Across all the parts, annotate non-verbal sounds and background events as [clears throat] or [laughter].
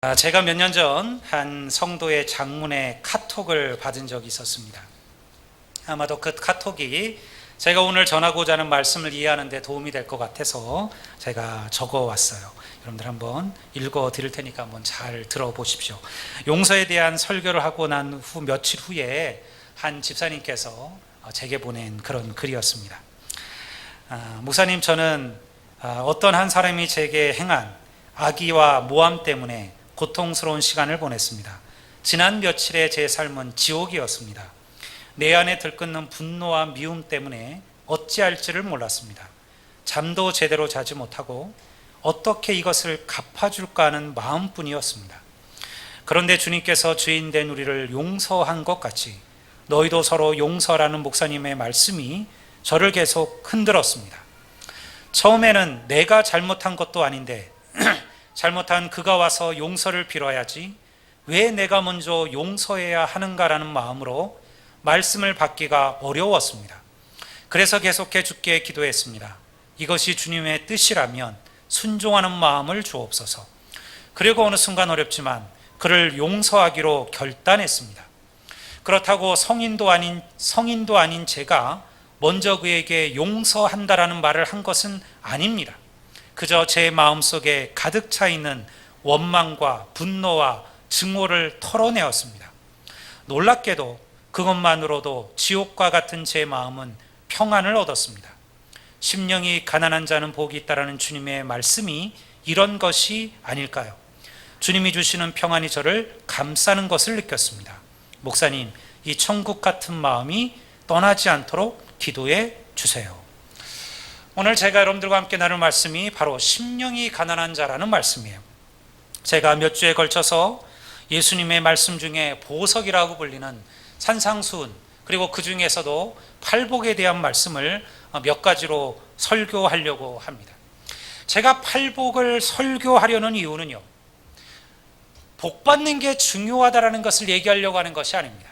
아, 제가 몇 년 전 한 성도의 장문의 카톡을 받은 적이 있었습니다. 아마도 그 카톡이 제가 오늘 전하고자 하는 말씀을 이해하는 데 도움이 될 것 같아서 제가 적어 왔어요. 여러분들 한번 읽어 드릴 테니까 한번 잘 들어보십시오. 용서에 대한 설교를 하고 난 후 며칠 후에 한 집사님께서 어, 제게 보낸 그런 글이었습니다. 아, 목사님 저는 아, 어떤 한 사람이 제게 행한 악의와 모함 때문에 고통스러운 시간을 보냈습니다. 지난 며칠의 제 삶은 지옥이었습니다. 내 안에 들끓는 분노와 미움 때문에 어찌할지를 몰랐습니다. 잠도 제대로 자지 못하고 어떻게 이것을 갚아줄까 하는 마음뿐이었습니다. 그런데 주님께서 주인된 우리를 용서한 것 같이 너희도 서로 용서라는 목사님의 말씀이 저를 계속 흔들었습니다. 처음에는 내가 잘못한 것도 아닌데 잘못한 그가 와서 용서를 빌어야지 왜 내가 먼저 용서해야 하는가라는 마음으로 말씀을 받기가 어려웠습니다. 그래서 계속해 주께 기도했습니다. 이것이 주님의 뜻이라면 순종하는 마음을 주옵소서. 그리고 어느 순간 어렵지만 그를 용서하기로 결단했습니다. 그렇다고 성인도 아닌 성인도 아닌 제가 먼저 그에게 용서한다라는 말을 한 것은 아닙니다. 그저 제 마음속에 가득 차 있는 원망과 분노와 증오를 털어내었습니다. 놀랍게도 그것만으로도 지옥과 같은 제 마음은 평안을 얻었습니다. 심령이 가난한 자는 복이 있다라는 주님의 말씀이 이런 것이 아닐까요? 주님이 주시는 평안이 저를 감싸는 것을 느꼈습니다. 목사님, 이 천국 같은 마음이 떠나지 않도록 기도해 주세요. 오늘 제가 여러분들과 함께 나눌 말씀이 바로 심령이 가난한 자라는 말씀이에요. 제가 몇 주에 걸쳐서 예수님의 말씀 중에 보석이라고 불리는 산상수훈 그리고 그 중에서도 팔복에 대한 말씀을 몇 가지로 설교하려고 합니다. 제가 팔복을 설교하려는 이유는요. 복 받는 게 중요하다라는 것을 얘기하려고 하는 것이 아닙니다.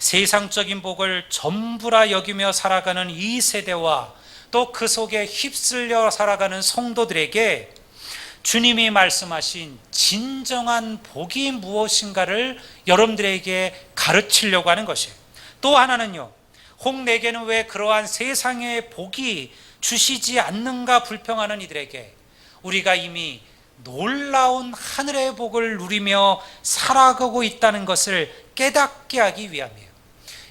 세상적인 복을 전부라 여기며 살아가는 이 세대와 또 그 속에 휩쓸려 살아가는 성도들에게 주님이 말씀하신 진정한 복이 무엇인가를 여러분들에게 가르치려고 하는 것이에요. 또 하나는요. 혹 내게는 왜 그러한 세상의 복이 주시지 않는가 불평하는 이들에게 우리가 이미 놀라운 하늘의 복을 누리며 살아가고 있다는 것을 깨닫게 하기 위함이에요.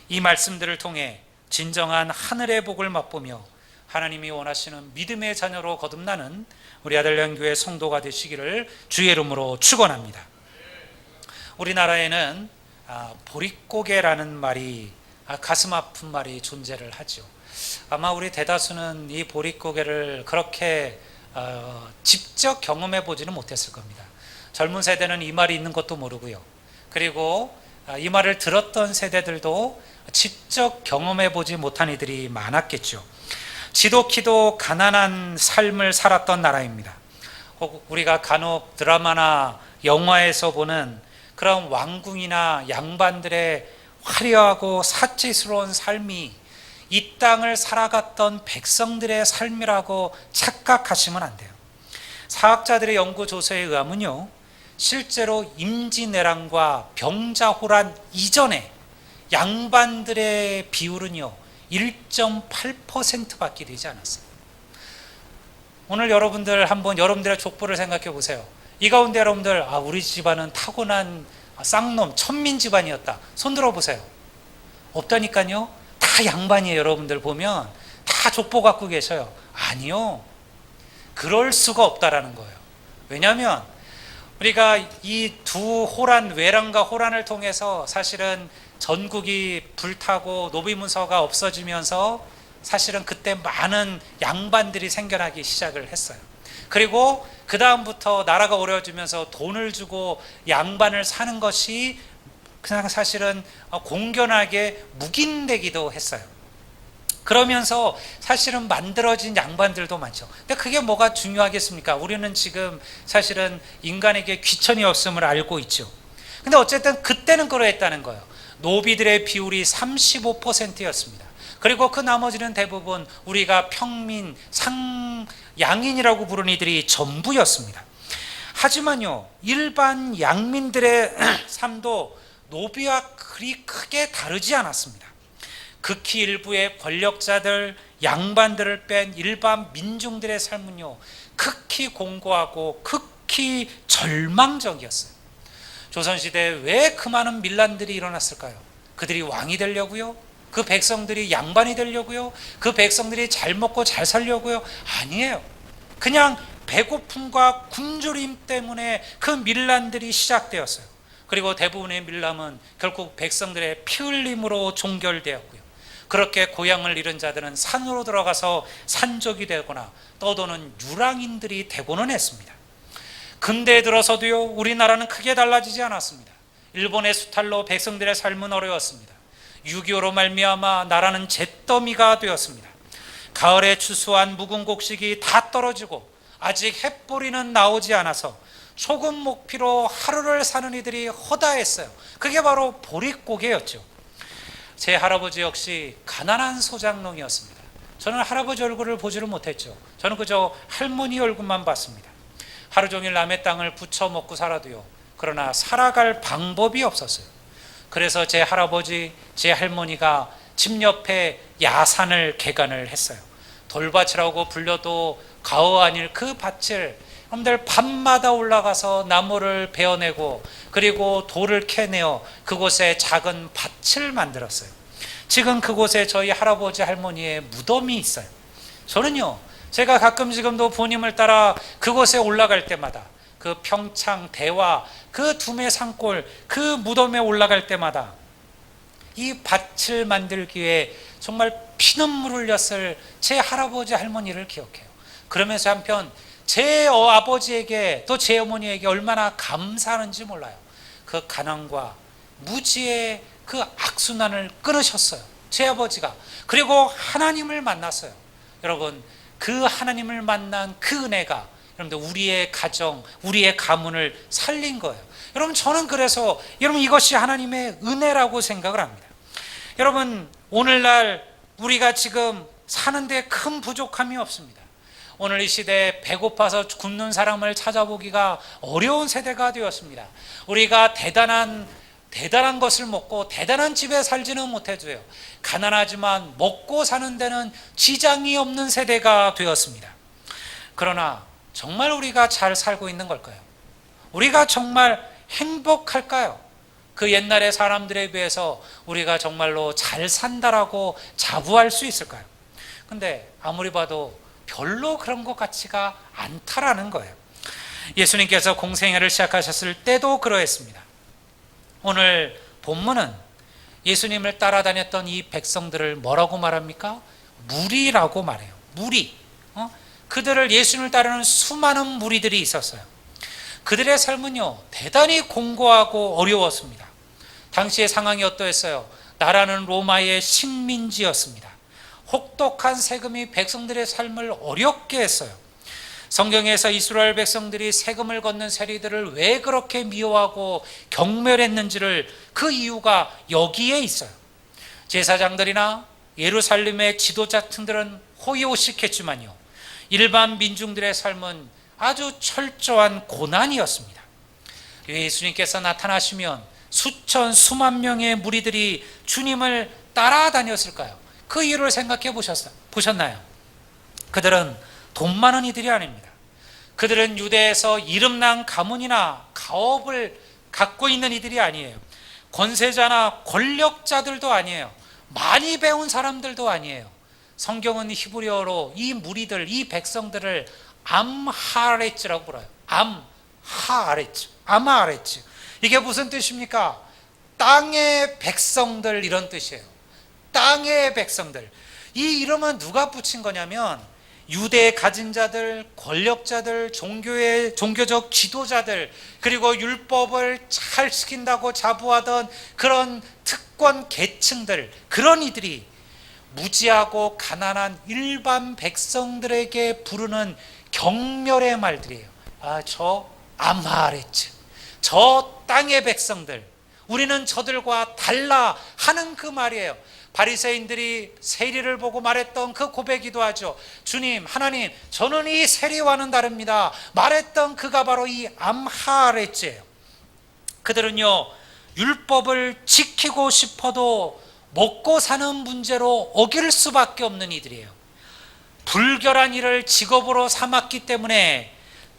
이 말씀들을 통해 진정한 하늘의 복을 맛보며 하나님이 원하시는 믿음의 자녀로 거듭나는 우리 아들량교회 성도가 되시기를 주의 이름으로 축원합니다. 우리나라에는 아, 보릿고개라는 말이 아, 가슴 아픈 말이 존재를 하죠. 아마 우리 대다수는 이 보릿고개를 그렇게 어, 직접 경험해 보지는 못했을 겁니다. 젊은 세대는 이 말이 있는 것도 모르고요. 그리고 아, 이 말을 들었던 세대들도 직접 경험해 보지 못한 이들이 많았겠죠. 지독히도 가난한 삶을 살았던 나라입니다. 혹 우리가 간혹 드라마나 영화에서 보는 그런 왕궁이나 양반들의 화려하고 사치스러운 삶이 이 땅을 살아갔던 백성들의 삶이라고 착각하시면 안 돼요. 사학자들의 연구 조사에 의하면요. 실제로 임진왜란과 병자호란 이전에 양반들의 비율은요. 1.8%밖에 되지 않았어요. 오늘 여러분들 한번 여러분들의 족보를 생각해 보세요. 이 가운데 여러분들 아 우리 집안은 타고난 쌍놈 천민 집안이었다. 손 들어 보세요. 없다니까요. 다 양반이에요. 여러분들 보면 다 족보 갖고 계셔요. 아니요. 그럴 수가 없다라는 거예요. 왜냐하면 우리가 이 두 호란 외란과 호란을 통해서 사실은 전국이 불타고 노비문서가 없어지면서 사실은 그때 많은 양반들이 생겨나기 시작을 했어요. 그리고 그 다음부터 나라가 어려워지면서 돈을 주고 양반을 사는 것이 그냥 사실은 공견하게 묵인되기도 했어요. 그러면서 사실은 만들어진 양반들도 많죠. 근데 그게 뭐가 중요하겠습니까? 우리는 지금 사실은 인간에게 귀천이 없음을 알고 있죠. 근데 어쨌든 그때는 그러했다는 거예요. 노비들의 비율이 35%였습니다. 그리고 그 나머지는 대부분 우리가 평민, 상, 양인이라고 부르는 이들이 전부였습니다. 하지만요, 일반 양민들의 [clears throat] 삶도 노비와 그리 크게 다르지 않았습니다. 극히 일부의 권력자들, 양반들을 뺀 일반 민중들의 삶은요, 극히 공고하고 극히 절망적이었어요. 조선시대에 왜 그 많은 밀란들이 일어났을까요? 그들이 왕이 되려고요? 그 백성들이 양반이 되려고요? 그 백성들이 잘 먹고 잘 살려고요? 아니에요. 그냥 배고픔과 굶주림 때문에 그 밀란들이 시작되었어요. 그리고 대부분의 밀람은 결국 백성들의 피 흘림으로 종결되었고요. 그렇게 고향을 잃은 자들은 산으로 들어가서 산적이 되거나 떠도는 유랑인들이 되고는 했습니다. 근대에 들어서도요, 우리나라는 크게 달라지지 않았습니다. 일본의 수탈로 백성들의 삶은 어려웠습니다. 6.25로 말미암아 나라는 잿더미가 되었습니다. 가을에 추수한 묵은 곡식이 다 떨어지고 아직 햇보리는 나오지 않아서 소금 목피로 하루를 사는 이들이 허다했어요. 그게 바로 보릿고개였죠. 제 할아버지 역시 가난한 소장농이었습니다. 저는 할아버지 얼굴을 보지를 못했죠. 저는 그저 할머니 얼굴만 봤습니다. 하루 종일 남의 땅을 부쳐 먹고 살아도요. 그러나 살아갈 방법이 없었어요. 그래서 제 할아버지, 제 할머니가 집 옆에 야산을 개간을 했어요. 돌밭이라고 불려도 가오 아닐 그 밭을 여러분들 밤마다 올라가서 나무를 베어내고 그리고 돌을 캐내어 그곳에 작은 밭을 만들었어요. 지금 그곳에 저희 할아버지 할머니의 무덤이 있어요. 저는요, 제가 가끔 지금도 부모님을 따라 그곳에 올라갈 때마다 그 평창 대화 그 두메 산골 그 무덤에 올라갈 때마다 이 밭을 만들기 위해 정말 피눈물 흘렸을 제 할아버지 할머니를 기억해요. 그러면서 한편 제 어, 아버지에게 또 제 어머니에게 얼마나 감사하는지 몰라요. 그 가난과 무지의 그 악순환을 끊으셨어요. 제 아버지가. 그리고 하나님을 만났어요. 여러분, 그 하나님을 만난 그 은혜가 여러분들 우리의 가정, 우리의 가문을 살린 거예요. 여러분, 저는 그래서 여러분 이것이 하나님의 은혜라고 생각을 합니다. 여러분, 오늘날 우리가 지금 사는데 큰 부족함이 없습니다. 오늘 이 시대에 배고파서 굶는 사람을 찾아보기가 어려운 세대가 되었습니다. 우리가 대단한 대단한 것을 먹고 대단한 집에 살지는 못해도요. 가난하지만 먹고 사는 데는 지장이 없는 세대가 되었습니다. 그러나 정말 우리가 잘 살고 있는 걸까요? 우리가 정말 행복할까요? 그 옛날의 사람들에 비해서 우리가 정말로 잘 산다라고 자부할 수 있을까요? 근데 아무리 봐도 별로 그런 것 같지가 않다라는 거예요. 예수님께서 공생애를 시작하셨을 때도 그러했습니다. 오늘 본문은 예수님을 따라다녔던 이 백성들을 뭐라고 말합니까? 무리라고 말해요. 무리. 어? 그들을 예수님을 따르는 수많은 무리들이 있었어요. 그들의 삶은요, 대단히 공고하고 어려웠습니다. 당시의 상황이 어떠했어요? 나라는 로마의 식민지였습니다. 혹독한 세금이 백성들의 삶을 어렵게 했어요. 성경에서 이스라엘 백성들이 세금을 걷는 세리들을 왜 그렇게 미워하고 경멸했는지를 그 이유가 여기에 있어요. 제사장들이나 예루살렘의 지도자층들은 호의호식했지만요. 일반 민중들의 삶은 아주 철저한 고난이었습니다. 예수님께서 나타나시면 수천 수만 명의 무리들이 주님을 따라다녔을까요? 그 이유를 생각해 보셨나요? 그들은 돈 많은 이들이 아닙니다. 그들은 유대에서 이름난 가문이나 가업을 갖고 있는 이들이 아니에요. 권세자나 권력자들도 아니에요. 많이 배운 사람들도 아니에요. 성경은 히브리어로 이 무리들, 이 백성들을 암하레츠라고 불러요. 암하레츠, 아마레츠. 이게 무슨 뜻입니까? 땅의 백성들 이런 뜻이에요. 땅의 백성들. 이 이름은 누가 붙인 거냐면 유대에 가진 자들, 권력자들, 종교의 종교적 지도자들, 그리고 율법을 잘 지킨다고 자부하던 그런 특권 계층들, 그런 이들이 무지하고 가난한 일반 백성들에게 부르는 경멸의 말들이에요. 아, 저 아마레츠, 저 땅의 백성들, 우리는 저들과 달라 하는 그 말이에요. 바리새인들이 세리를 보고 말했던 그 고백이기도 하죠. 주님, 하나님, 저는 이 세리와는 다릅니다. 말했던 그가 바로 이 암하레츠예요. 그들은요 율법을 지키고 싶어도 먹고 사는 문제로 어길 수밖에 없는 이들이에요. 불결한 일을 직업으로 삼았기 때문에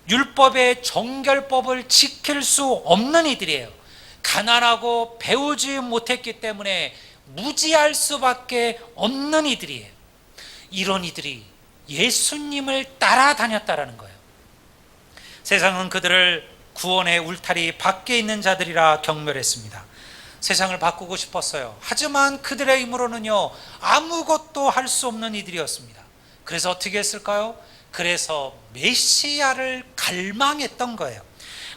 율법의 정결법을 지킬 수 없는 이들이에요. 가난하고 배우지 못했기 때문에 무지할 수밖에 없는 이들이에요. 이런 이들이 예수님을 따라다녔다라는 거예요. 세상은 그들을 구원의 울타리 밖에 있는 자들이라 경멸했습니다. 세상을 바꾸고 싶었어요. 하지만 그들의 힘으로는요, 아무것도 할 수 없는 이들이었습니다. 그래서 어떻게 했을까요? 그래서 메시아를 갈망했던 거예요.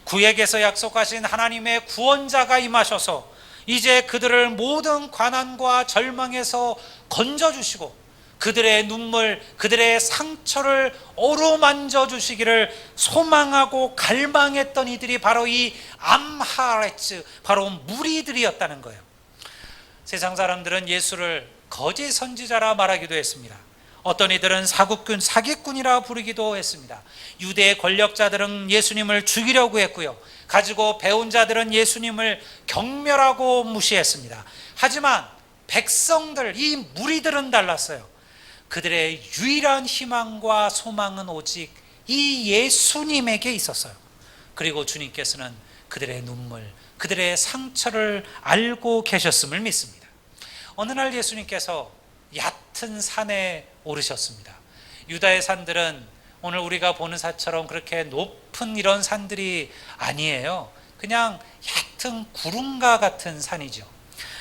구약에서 약속하신 하나님의 구원자가 임하셔서 이제 그들을 모든 관한과 절망에서 건져주시고 그들의 눈물, 그들의 상처를 어루만져 주시기를 소망하고 갈망했던 이들이 바로 이 암하레츠, 바로 무리들이었다는 거예요. 세상 사람들은 예수를 거짓 선지자라 말하기도 했습니다. 어떤 이들은 사국군, 사기꾼이라 부르기도 했습니다. 유대 권력자들은 예수님을 죽이려고 했고요. 가지고 배운 자들은 예수님을 경멸하고 무시했습니다. 하지만 백성들, 이 무리들은 달랐어요. 그들의 유일한 희망과 소망은 오직 이 예수님에게 있었어요. 그리고 주님께서는 그들의 눈물, 그들의 상처를 알고 계셨음을 믿습니다. 어느 날 예수님께서 얕은 산에 오르셨습니다. 유다의 산들은 오늘 우리가 보는 산처럼 그렇게 높은 이런 산들이 아니에요. 그냥 얕은 구름과 같은 산이죠.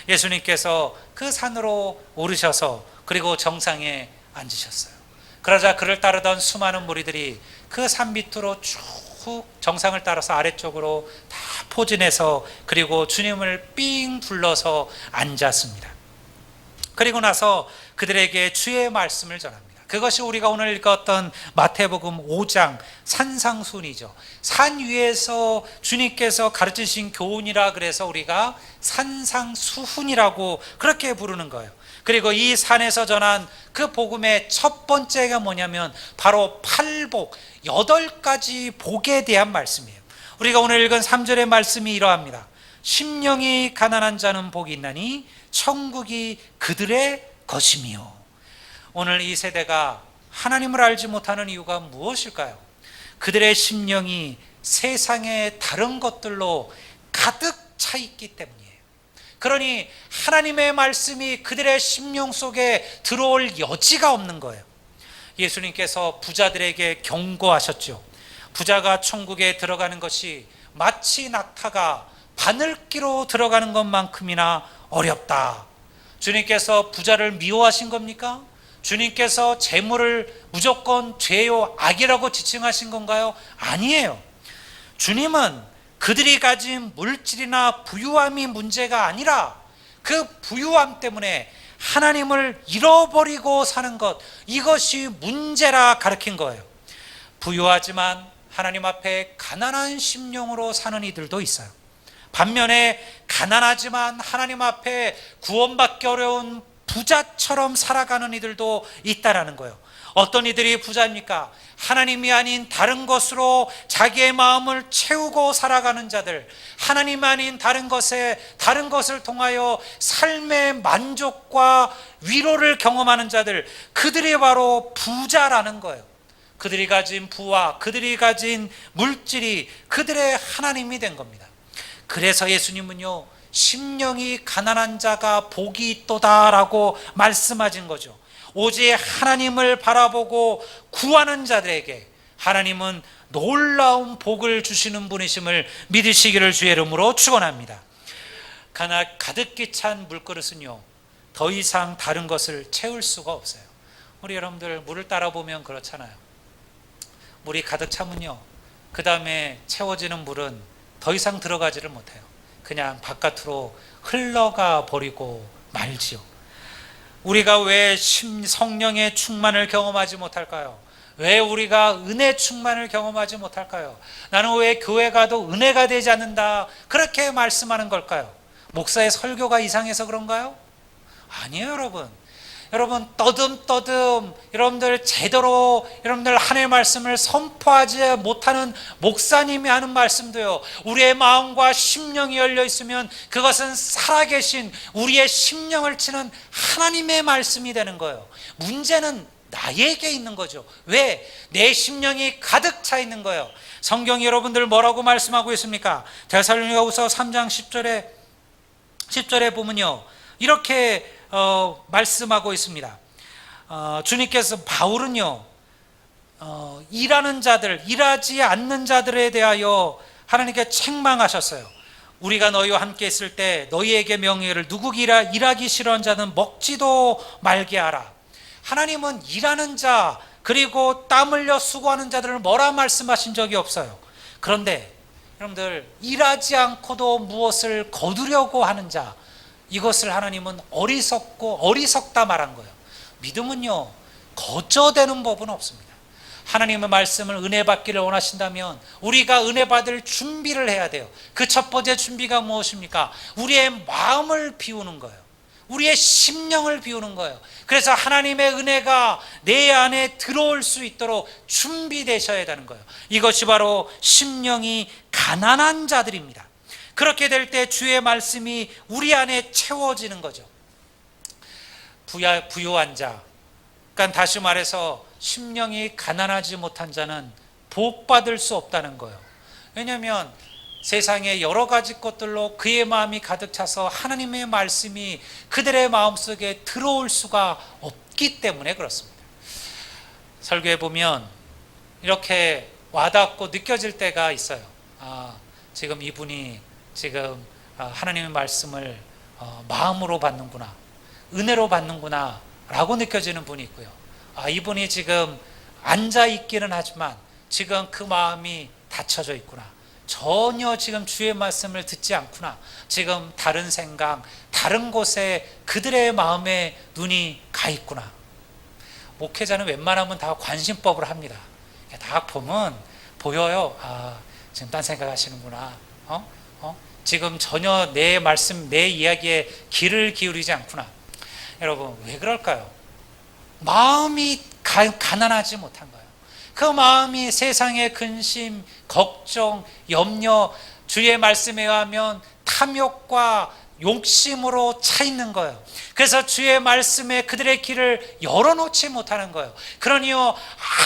예수님께서 그 산으로 오르셔서 그리고 정상에 앉으셨어요. 그러자 그를 따르던 수많은 무리들이 그 산 밑으로 쭉 정상을 따라서 아래쪽으로 다 포진해서 그리고 주님을 삥 둘러서 앉았습니다. 그리고 나서 그들에게 주의 말씀을 전합니다. 그것이 우리가 오늘 읽었던 마태복음 5장 산상순이죠. 산 위에서 주님께서 가르치신 교훈이라 그래서 우리가 산상수훈이라고 그렇게 부르는 거예요. 그리고 이 산에서 전한 그 복음의 첫 번째가 뭐냐면 바로 팔복, 여덟 가지 복에 대한 말씀이에요. 우리가 오늘 읽은 3절의 말씀이 이러합니다. 심령이 가난한 자는 복이 있나니 천국이 그들의 것이미요. 오늘 이 세대가 하나님을 알지 못하는 이유가 무엇일까요? 그들의 심령이 세상의 다른 것들로 가득 차 있기 때문이에요. 그러니 하나님의 말씀이 그들의 심령 속에 들어올 여지가 없는 거예요. 예수님께서 부자들에게 경고하셨죠. 부자가 천국에 들어가는 것이 마치 낙타가 바늘기로 들어가는 것만큼이나 어렵다. 주님께서 부자를 미워하신 겁니까? 주님께서 재물을 무조건 죄요 악이라고 지칭하신 건가요? 아니에요. 주님은 그들이 가진 물질이나 부유함이 문제가 아니라 그 부유함 때문에 하나님을 잃어버리고 사는 것 이것이 문제라 가르친 거예요. 부유하지만 하나님 앞에 가난한 심령으로 사는 이들도 있어요. 반면에 가난하지만 하나님 앞에 구원받기 어려운 부자처럼 살아가는 이들도 있다라는 거예요. 어떤 이들이 부자입니까? 하나님이 아닌 다른 것으로 자기의 마음을 채우고 살아가는 자들, 하나님 아닌 다른 것에 다른 것을 통하여 삶의 만족과 위로를 경험하는 자들, 그들이 바로 부자라는 거예요. 그들이 가진 부와 그들이 가진 물질이 그들의 하나님이 된 겁니다. 그래서 예수님은요, 심령이 가난한 자가 복이 있도다라고 말씀하신 거죠. 오직 하나님을 바라보고 구하는 자들에게 하나님은 놀라운 복을 주시는 분이심을 믿으시기를 주의 이름으로 축원합니다. 가득히 찬 물그릇은요 더 이상 다른 것을 채울 수가 없어요. 우리 여러분들 물을 따라 보면 그렇잖아요. 물이 가득 차면요 그 다음에 채워지는 물은 더 이상 들어가지를 못해요. 그냥 바깥으로 흘러가 버리고 말지요. 우리가 왜 성령의 충만을 경험하지 못할까요? 왜 우리가 은혜 충만을 경험하지 못할까요? 나는 왜 교회 가도 은혜가 되지 않는다. 그렇게 말씀하는 걸까요? 목사의 설교가 이상해서 그런가요? 아니에요, 여러분. 여러분 떠듬떠듬 여러분들 제대로 여러분들 하나님의 말씀을 선포하지 못하는 목사님이 하는 말씀도요. 우리의 마음과 심령이 열려 있으면 그것은 살아계신 우리의 심령을 치는 하나님의 말씀이 되는 거예요. 문제는 나에게 있는 거죠. 왜? 내 심령이 가득 차 있는 거예요. 성경 여러분들 뭐라고 말씀하고 있습니까? 데살로니가후서 3장 10절에 10절에 보면요. 이렇게 어, 말씀하고 있습니다. 어, 주님께서 바울은요, 어, 일하는 자들, 일하지 않는 자들에 대하여 하나님께 책망하셨어요. 우리가 너희와 함께 있을 때 너희에게 명예를 누구기 라 일하기 싫어하는 자는 먹지도 말게 하라. 하나님은 일하는 자 그리고 땀 흘려 수고하는 자들을 뭐라 말씀하신 적이 없어요. 그런데 여러분들 일하지 않고도 무엇을 거두려고 하는 자 이것을 하나님은 어리석고 어리석다 말한 거예요. 믿음은요 거저되는 법은 없습니다. 하나님의 말씀을 은혜 받기를 원하신다면 우리가 은혜 받을 준비를 해야 돼요. 그 첫 번째 준비가 무엇입니까? 우리의 마음을 비우는 거예요. 우리의 심령을 비우는 거예요. 그래서 하나님의 은혜가 내 안에 들어올 수 있도록 준비되셔야 되는 거예요. 이것이 바로 심령이 가난한 자들입니다. 그렇게 될 때 주의 말씀이 우리 안에 채워지는 거죠. 부야, 부유한 자. 그러니까 다시 말해서 심령이 가난하지 못한 자는 복 받을 수 없다는 거예요. 왜냐하면 세상의 여러 가지 것들로 그의 마음이 가득 차서 하나님의 말씀이 그들의 마음속에 들어올 수가 없기 때문에 그렇습니다. 설교해 보면 이렇게 와닿고 느껴질 때가 있어요. 아, 지금 이분이 지금 아, 하나님의 말씀을 어, 마음으로 받는구나, 은혜로 받는구나, 라고 느껴지는 분이 있고요. 아, 이분이 지금 앉아 있기는 하지만 지금 그 마음이 닫혀져 있구나. 전혀 지금 주의 말씀을 듣지 않구나. 지금 다른 생각, 다른 곳에 그들의 마음에 눈이 가 있구나. 목회자는 웬만하면 다 관심법을 합니다. 다 보면 보여요. 아, 지금 딴 생각 하시는구나. 어? 어? 지금 전혀 내 말씀, 내 이야기에 귀를 기울이지 않구나. 여러분, 왜 그럴까요? 마음이 가, 가난하지 못한 거예요. 그 마음이 세상의 근심, 걱정, 염려, 주의 말씀에 의하면 탐욕과 욕심으로 차 있는 거예요. 그래서 주의 말씀에 그들의 길을 열어놓지 못하는 거예요. 그러니요,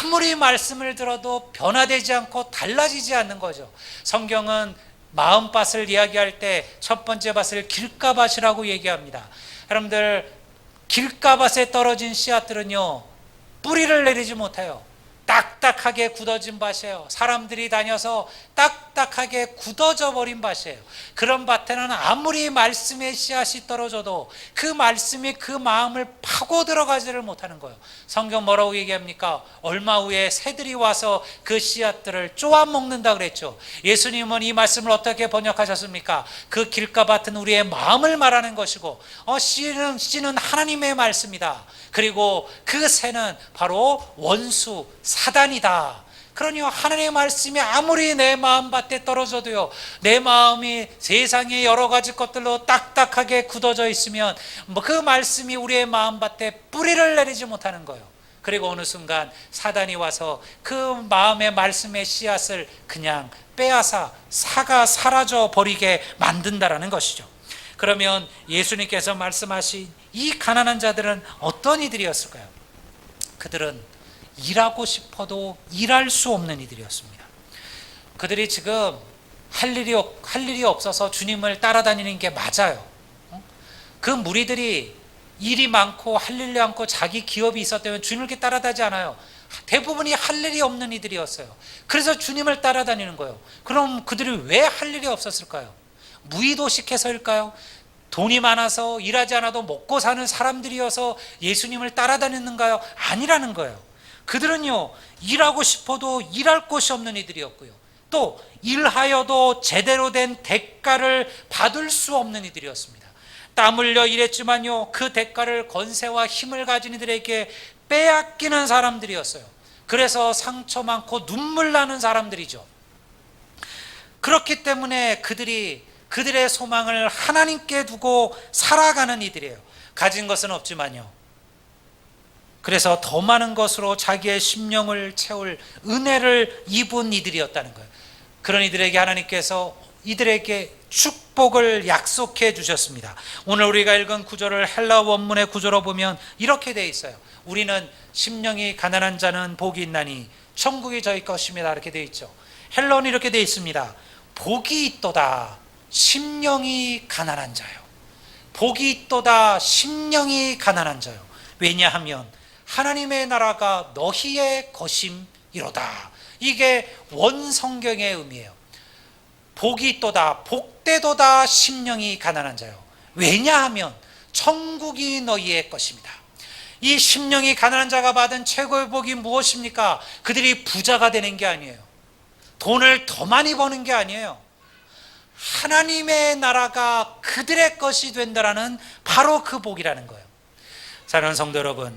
아무리 말씀을 들어도 변화되지 않고 달라지지 않는 거죠. 성경은 마음밭을 이야기할 때 첫 번째 밭을 길가밭이라고 얘기합니다. 여러분들, 길가밭에 떨어진 씨앗들은요, 뿌리를 내리지 못해요. 딱딱하게 굳어진 밭이에요. 사람들이 다녀서 딱딱하게 굳어져 버린 밭이에요. 그런 밭에는 아무리 말씀의 씨앗이 떨어져도 그 말씀이 그 마음을 파고 들어가지를 못하는 거예요. 성경 뭐라고 얘기합니까? 얼마 후에 새들이 와서 그 씨앗들을 쪼아 먹는다 그랬죠. 예수님은 이 말씀을 어떻게 번역하셨습니까? 그 길가 밭은 우리의 마음을 말하는 것이고, 어, 씨는, 씨는 하나님의 말씀이다. 그리고 그 새는 바로 원수, 사단이다. 그러니 하나님의 말씀이 아무리 내 마음밭에 떨어져도요, 내 마음이 세상의 여러 가지 것들로 딱딱하게 굳어져 있으면, 뭐 그 말씀이 우리의 마음밭에 뿌리를 내리지 못하는 거예요. 그리고 어느 순간 사단이 와서 그 마음의 말씀의 씨앗을 그냥 빼앗아 사가 사라져 버리게 만든다라는 것이죠. 그러면 예수님께서 말씀하신 이 가난한 자들은 어떤 이들이었을까요? 그들은 일하고 싶어도 일할 수 없는 이들이었습니다. 그들이 지금 할 일이 할 일이 없어서 주님을 따라다니는 게 맞아요. 그 무리들이 일이 많고 할 일이 많고 자기 기업이 있었다면 주님을 따라다지 않아요. 대부분이 할 일이 없는 이들이었어요. 그래서 주님을 따라다니는 거예요. 그럼 그들이 왜 할 일이 없었을까요? 무의도식해서일까요? 돈이 많아서 일하지 않아도 먹고 사는 사람들이어서 예수님을 따라다녔는가요? 아니라는 거예요. 그들은요, 일하고 싶어도 일할 곳이 없는 이들이었고요. 또, 일하여도 제대로 된 대가를 받을 수 없는 이들이었습니다. 땀 흘려 일했지만요, 그 대가를 권세와 힘을 가진 이들에게 빼앗기는 사람들이었어요. 그래서 상처 많고 눈물 나는 사람들이죠. 그렇기 때문에 그들이 그들의 소망을 하나님께 두고 살아가는 이들이에요. 가진 것은 없지만요. 그래서 더 많은 것으로 자기의 심령을 채울 은혜를 입은 이들이었다는 거예요. 그런 이들에게 하나님께서 이들에게 축복을 약속해 주셨습니다. 오늘 우리가 읽은 구절을 헬라 원문의 구조로 보면 이렇게 돼 있어요. 우리는 심령이 가난한 자는 복이 있나니 천국이 저희 것입니다. 이렇게 돼 있죠. 헬라는 이렇게 돼 있습니다. 복이 있도다 심령이 가난한 자요. 복이 있도다 심령이 가난한 자요. 왜냐하면 하나님의 나라가 너희의 것임이로다. 이게 원성경의 의미예요. 복이 있도다 복되도다 심령이 가난한 자요. 왜냐하면 천국이 너희의 것입니다. 이 심령이 가난한 자가 받은 최고의 복이 무엇입니까? 그들이 부자가 되는 게 아니에요. 돈을 더 많이 버는 게 아니에요. 하나님의 나라가 그들의 것이 된다라는 바로 그 복이라는 거예요. 사랑하는 성도 여러분,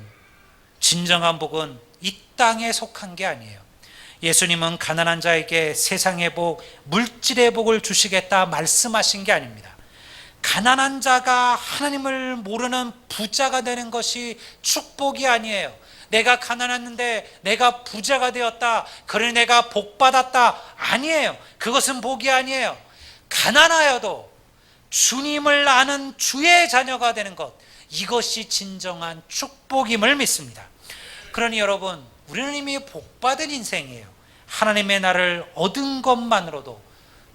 진정한 복은 이 땅에 속한 게 아니에요. 예수님은 가난한 자에게 세상의 복, 물질의 복을 주시겠다 말씀하신 게 아닙니다. 가난한 자가 하나님을 모르는 부자가 되는 것이 축복이 아니에요. 내가 가난했는데 내가 부자가 되었다. 그러니 내가 복 받았다. 아니에요. 그것은 복이 아니에요. 가난하여도 주님을 아는 주의 자녀가 되는 것. 이것이 진정한 축복임을 믿습니다. 그러니 여러분, 우리는 이미 복받은 인생이에요. 하나님의 나를 얻은 것만으로도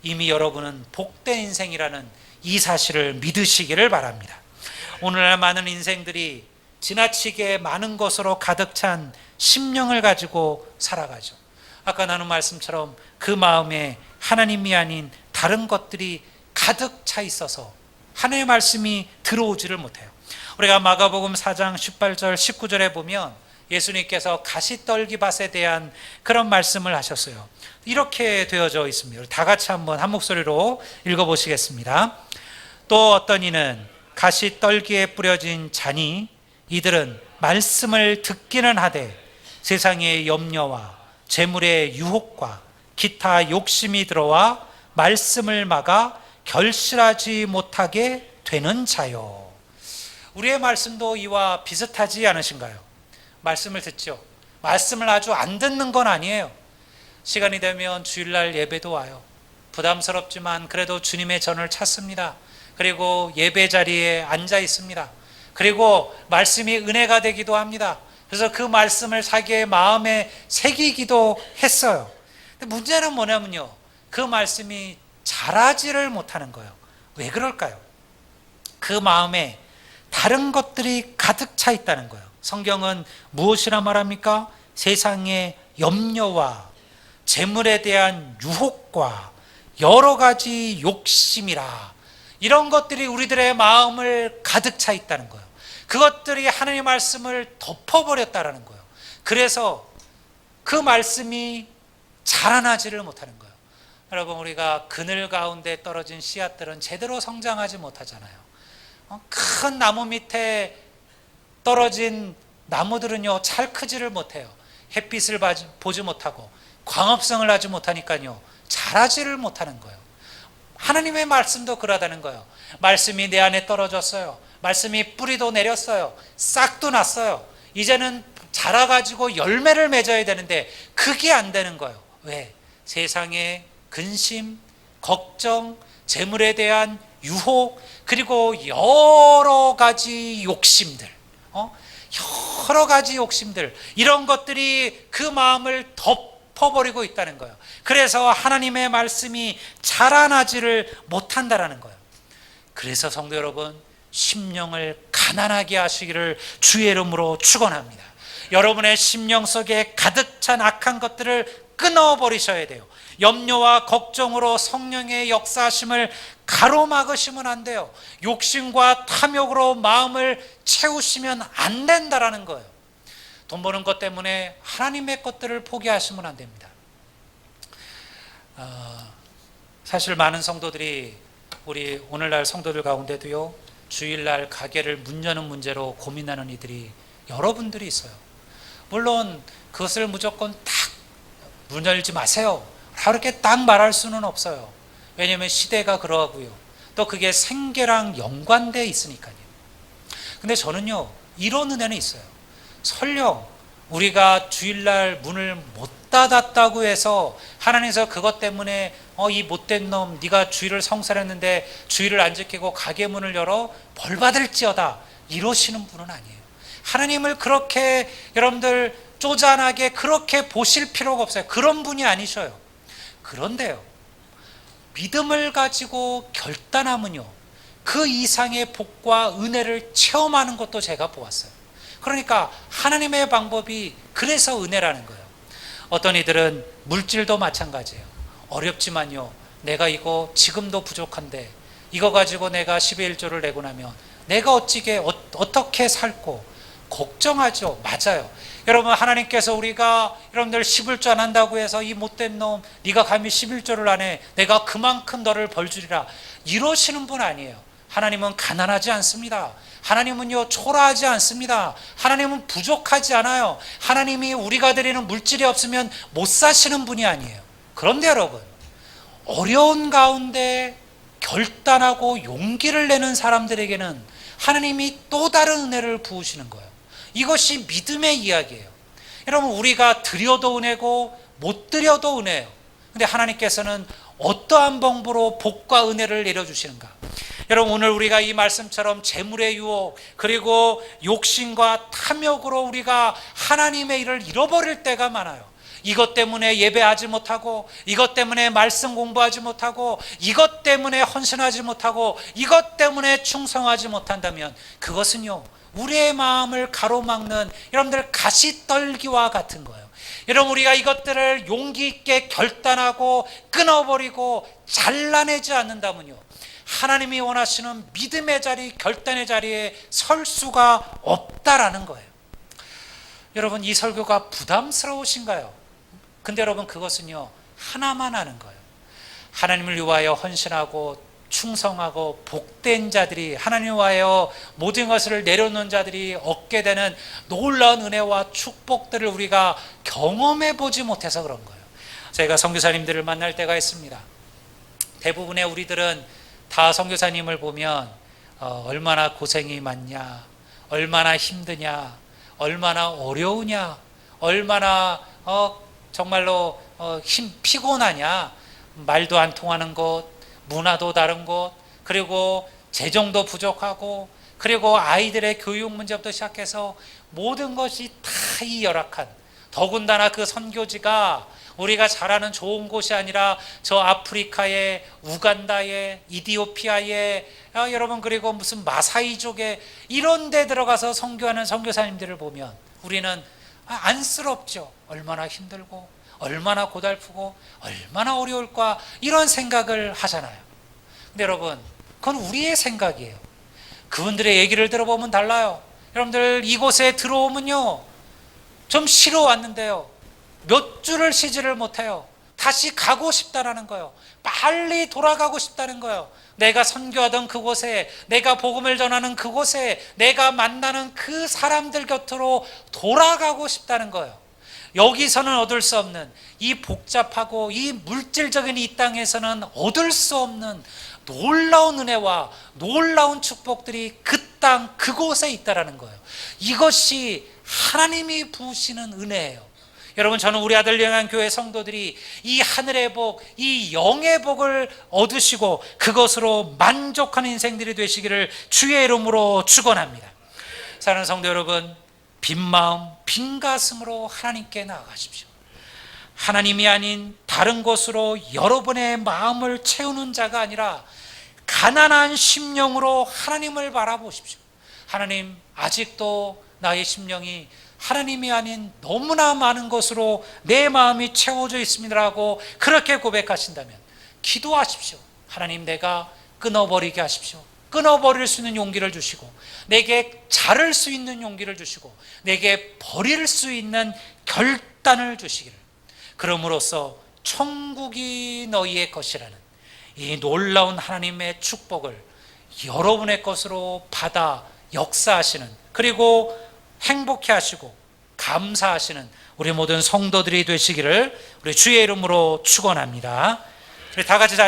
이미 여러분은 복된 인생이라는 이 사실을 믿으시기를 바랍니다. 오늘날 많은 인생들이 지나치게 많은 것으로 가득 찬 심령을 가지고 살아가죠. 아까 나눈 말씀처럼 그 마음에 하나님이 아닌 다른 것들이 가득 차 있어서 하나님의 말씀이 들어오지를 못해요. 우리가 마가복음 4장 18절 19절에 보면 예수님께서 가시떨기밭에 대한 그런 말씀을 하셨어요. 이렇게 되어져 있습니다. 다 같이 한번 한 목소리로 읽어보시겠습니다. 또 어떤 이는 가시떨기에 뿌려진 잔이 이들은 말씀을 듣기는 하되 세상의 염려와 재물의 유혹과 기타 욕심이 들어와 말씀을 막아 결실하지 못하게 되는 자요. 우리의 말씀도 이와 비슷하지 않으신가요? 말씀을 듣죠. 말씀을 아주 안 듣는 건 아니에요. 시간이 되면 주일날 예배도 와요. 부담스럽지만 그래도 주님의 전을 찾습니다. 그리고 예배 자리에 앉아 있습니다. 그리고 말씀이 은혜가 되기도 합니다. 그래서 그 말씀을 자기의 마음에 새기기도 했어요. 근데 문제는 뭐냐면요. 그 말씀이 자라지를 못하는 거예요. 왜 그럴까요? 그 마음에 다른 것들이 가득 차 있다는 거예요. 성경은 무엇이라 말합니까? 세상의 염려와 재물에 대한 유혹과 여러 가지 욕심이라 이런 것들이 우리들의 마음을 가득 차 있다는 거예요. 그것들이 하나님의 말씀을 덮어버렸다라는 거예요. 그래서 그 말씀이 자라나지를 못하는 거예요. 여러분 우리가 그늘 가운데 떨어진 씨앗들은 제대로 성장하지 못하잖아요. 어, 큰 나무 밑에 떨어진 나무들은요 잘 크지를 못해요. 햇빛을 보지 못하고 광합성을 하지 못하니까요 자라지를 못하는 거예요. 하나님의 말씀도 그러다는 거예요. 말씀이 내 안에 떨어졌어요. 말씀이 뿌리도 내렸어요. 싹도 났어요. 이제는 자라가지고 열매를 맺어야 되는데 그게 안 되는 거예요. 왜? 세상의 근심, 걱정, 재물에 대한 유혹, 그리고 여러 가지 욕심들, 어? 여러 가지 욕심들, 이런 것들이 그 마음을 덮어버리고 있다는 거예요. 그래서 하나님의 말씀이 자라나지를 못한다라는 거예요. 그래서 성도 여러분, 심령을 가난하게 하시기를 주의 이름으로 축원합니다. 여러분의 심령 속에 가득 찬 악한 것들을 끊어버리셔야 돼요. 염려와 걱정으로 성령의 역사하심을 가로막으시면 안 돼요. 욕심과 탐욕으로 마음을 채우시면 안 된다라는 거예요. 돈 버는 것 때문에 하나님의 것들을 포기하시면 안 됩니다. 어, 사실 많은 성도들이 우리 오늘날 성도들 가운데도요 주일날 가게를 문 여는 문제로 고민하는 이들이 여러분들이 있어요. 물론 그것을 무조건 딱 문 열지 마세요. 그렇게 딱 말할 수는 없어요. 왜냐하면 시대가 그러하고요. 또 그게 생계랑 연관돼 있으니까요. 근데 저는요, 이런 은혜는 있어요. 설령 우리가 주일날 문을 못 닫았다고 해서 하나님께서 그것 때문에 어, 이 못된 놈 네가 주일을 성살했는데 주일을 안 지키고 가게 문을 열어 벌 받을지어다 이러시는 분은 아니에요. 하나님을 그렇게 여러분들 쪼잔하게 그렇게 보실 필요가 없어요. 그런 분이 아니셔요. 그런데요. 믿음을 가지고 결단하면요. 그 이상의 복과 은혜를 체험하는 것도 제가 보았어요. 그러니까 하나님의 방법이 그래서 은혜라는 거예요. 어떤 이들은 물질도 마찬가지예요. 어렵지만요. 내가 이거 지금도 부족한데 이거 가지고 내가 10의 1조를 내고 나면 내가 어찌게 어, 어떻게 살고 걱정하죠. 맞아요. 여러분 하나님께서 우리가 여러분들 11조 안 한다고 해서 이 못된 놈 네가 감히 11조를 안 해. 내가 그만큼 너를 벌 주리라. 이러시는 분 아니에요. 하나님은 가난하지 않습니다. 하나님은요 초라하지 않습니다. 하나님은 부족하지 않아요. 하나님이 우리가 드리는 물질이 없으면 못 사시는 분이 아니에요. 그런데 여러분 어려운 가운데 결단하고 용기를 내는 사람들에게는 하나님이 또 다른 은혜를 부으시는 거예요. 이것이 믿음의 이야기예요. 여러분 우리가 드려도 은혜고 못 드려도 은혜예요. 근데 하나님께서는 어떠한 방법으로 복과 은혜를 내려주시는가? 여러분 오늘 우리가 이 말씀처럼 재물의 유혹 그리고 욕심과 탐욕으로 우리가 하나님의 일을 잃어버릴 때가 많아요. 이것 때문에 예배하지 못하고 이것 때문에 말씀 공부하지 못하고 이것 때문에 헌신하지 못하고 이것 때문에 충성하지 못한다면 그것은요 우리의 마음을 가로막는 여러분들 가시떨기와 같은 거예요. 여러분 우리가 이것들을 용기 있게 결단하고 끊어버리고 잘라내지 않는다면요 하나님이 원하시는 믿음의 자리, 결단의 자리에 설 수가 없다라는 거예요. 여러분 이 설교가 부담스러우신가요? 근데 여러분 그것은요 하나만 하는 거예요. 하나님을 위하여 헌신하고 충성하고 복된 자들이 하나님 위하여 모든 것을 내려놓는 자들이 얻게 되는 놀라운 은혜와 축복들을 우리가 경험해 보지 못해서 그런 거예요. 저희가 선교사님들을 만날 때가 있습니다. 대부분의 우리들은 다 선교사님을 보면 어, 얼마나 고생이 많냐, 얼마나 힘드냐, 얼마나 어려우냐, 얼마나 어, 정말로 어, 힘 피곤하냐, 말도 안 통하는 곳, 문화도 다른 곳, 그리고 재정도 부족하고, 그리고 아이들의 교육 문제부터 시작해서 모든 것이 다 이 열악한, 더군다나 그 선교지가 우리가 잘 아는 좋은 곳이 아니라 저 아프리카의 우간다의 이디오피아의 아, 여러분 그리고 무슨 마사이족의 이런 데 들어가서 선교하는 선교사님들을 보면 우리는 아, 안쓰럽죠. 얼마나 힘들고 얼마나 고달프고 얼마나 어려울까 이런 생각을 하잖아요. 근데 여러분 그건 우리의 생각이에요. 그분들의 얘기를 들어보면 달라요. 여러분들 이곳에 들어오면요 좀 쉬러 왔는데요 몇 주를 쉬지를 못해요. 다시 가고 싶다라는 거예요. 빨리 돌아가고 싶다는 거예요. 내가 선교하던 그곳에, 내가 복음을 전하는 그곳에, 내가 만나는 그 사람들 곁으로 돌아가고 싶다는 거예요. 여기서는 얻을 수 없는 이 복잡하고 이 물질적인 이 땅에서는 얻을 수 없는 놀라운 은혜와 놀라운 축복들이 그 땅 그곳에 있다라는 거예요. 이것이 하나님이 부으시는 은혜예요. 여러분 저는 우리 아들 영양 교회 성도들이 이 하늘의 복, 이 영의 복을 얻으시고 그것으로 만족하는 인생들이 되시기를 주의 이름으로 축원합니다. 사랑하는 성도 여러분, 빈 마음, 빈 가슴으로 하나님께 나아가십시오. 하나님이 아닌 다른 곳으로 여러분의 마음을 채우는 자가 아니라 가난한 심령으로 하나님을 바라보십시오. 하나님, 아직도 나의 심령이 하나님이 아닌 너무나 많은 것으로 내 마음이 채워져 있습니다라고 그렇게 고백하신다면 기도하십시오. 하나님 내가 끊어버리게 하십시오. 끊어버릴 수 있는 용기를 주시고 내게 자를 수 있는 용기를 주시고 내게 버릴 수 있는 결단을 주시기를 그럼으로써 천국이 너희의 것이라는 이 놀라운 하나님의 축복을 여러분의 것으로 받아 역사하시는 그리고 행복해 하시고 감사하시는 우리 모든 성도들이 되시기를 우리 주의 이름으로 축원합니다. 우리 다 같이 자